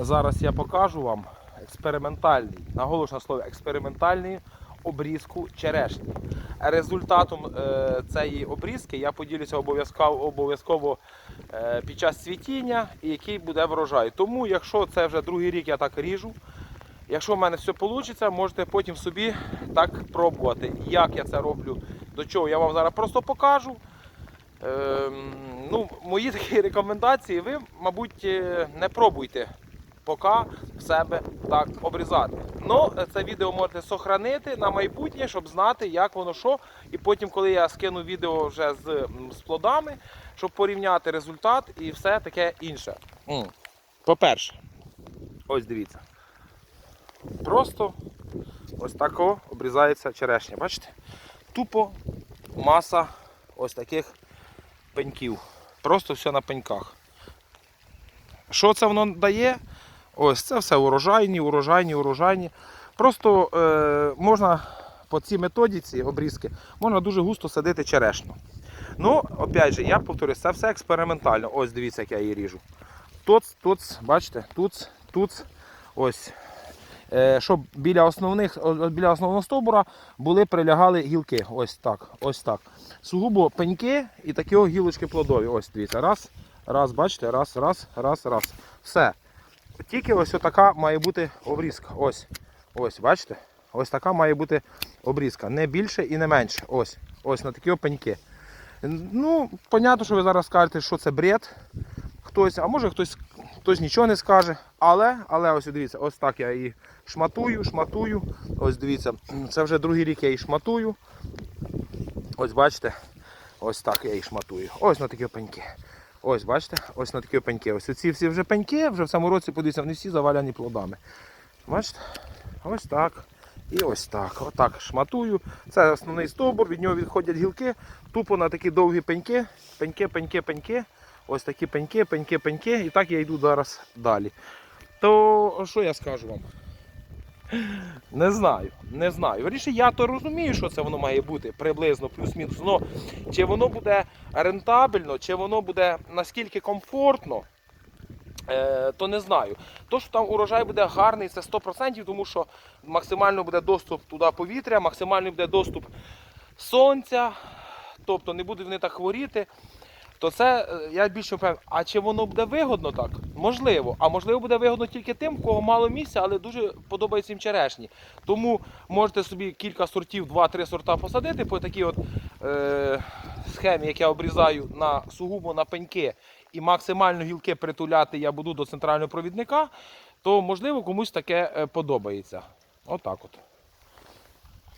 Зараз я покажу вам експериментальний, наголошую на слові експериментальний обрізку черешні. Результатом е, цієї обрізки я поділюся обов'язково обов'язково е, під час цвітіння і який буде врожай. Тому, якщо це вже другий рік я так ріжу, якщо в мене все вийде, можете потім собі так пробувати. Як я це роблю, до чого я вам зараз просто покажу. Ем, ну, мої такі рекомендації, ви, мабуть, е, не пробуйте поки в себе так обрізати. Ну, це відео можете сохранити на майбутнє, щоб знати, як воно що. І потім, коли я скину відео вже з, з плодами, щоб порівняти результат і все таке інше. По-перше, ось дивіться. Просто ось тако обрізається черешня. Бачите? Тупо маса ось таких пеньків. Просто все на пеньках. Що це воно дає? Ось це все урожайні, урожайні, урожайні. Просто е, можна по цій методіці обрізки можна дуже густо садити черешню. Ну, опять же, я повторюю, це все експериментально. Ось дивіться, як я її ріжу. Тут, тут, бачите, тут, тут, ось. Е, щоб біля основних, біля основного стовбура були прилягали гілки. Ось так. Ось так. Сугубо пеньки і такі гілочки плодові. Ось дивіться. Раз, раз, бачите, раз, раз, раз, раз. Все. Тільки ось така має бути обрізка. Ось. Ось, бачите? Ось така має бути обрізка. Не більше і не менше. Ось. Ось на такі о пеньки. Ну, понятно, що ви зараз скажете, що це бред. Хтось, а може хтось, хтось нічого не скаже. Але, але ось дивіться, ось так я її шматую, шматую. Ось дивіться, це вже другий рік я її шматую. Ось бачите, ось так я її шматую. Ось на такі пеньки. Ось, бачите, ось на такі пеньки. Ось ці всі вже пеньки, вже в цьому році, подивіться, вони всі заваляні плодами. Бачите? Ось так. І ось так. Отак шматую. Це основний стовбур, від нього відходять гілки. Тупо на такі довгі пеньки. Пеньки, пеньки, пеньки. Ось такі пеньки, пеньки, пеньки. І так я йду зараз далі. То що я скажу вам? Не знаю, не знаю. Вірніше, я то розумію, що це воно має бути приблизно плюс-мінус. Но чи воно буде рентабельно, чи воно буде наскільки комфортно, е, то не знаю. То, що там урожай буде гарний, це 100%, тому що максимально буде доступ туди повітря, максимальний буде доступ сонця, тобто не будуть вони так хворіти. То це е, я більше впевнений. А чи воно буде вигодно так? Можливо. А можливо буде вигодно тільки тим, кого мало місця, але дуже подобається їм черешні. Тому можете собі кілька сортів, два-три сорта посадити по такій от е, схемі, як я обрізаю на сугубо на пеньки і максимально гілки притуляти я буду до центрального провідника, то можливо комусь таке е, подобається. Отак от.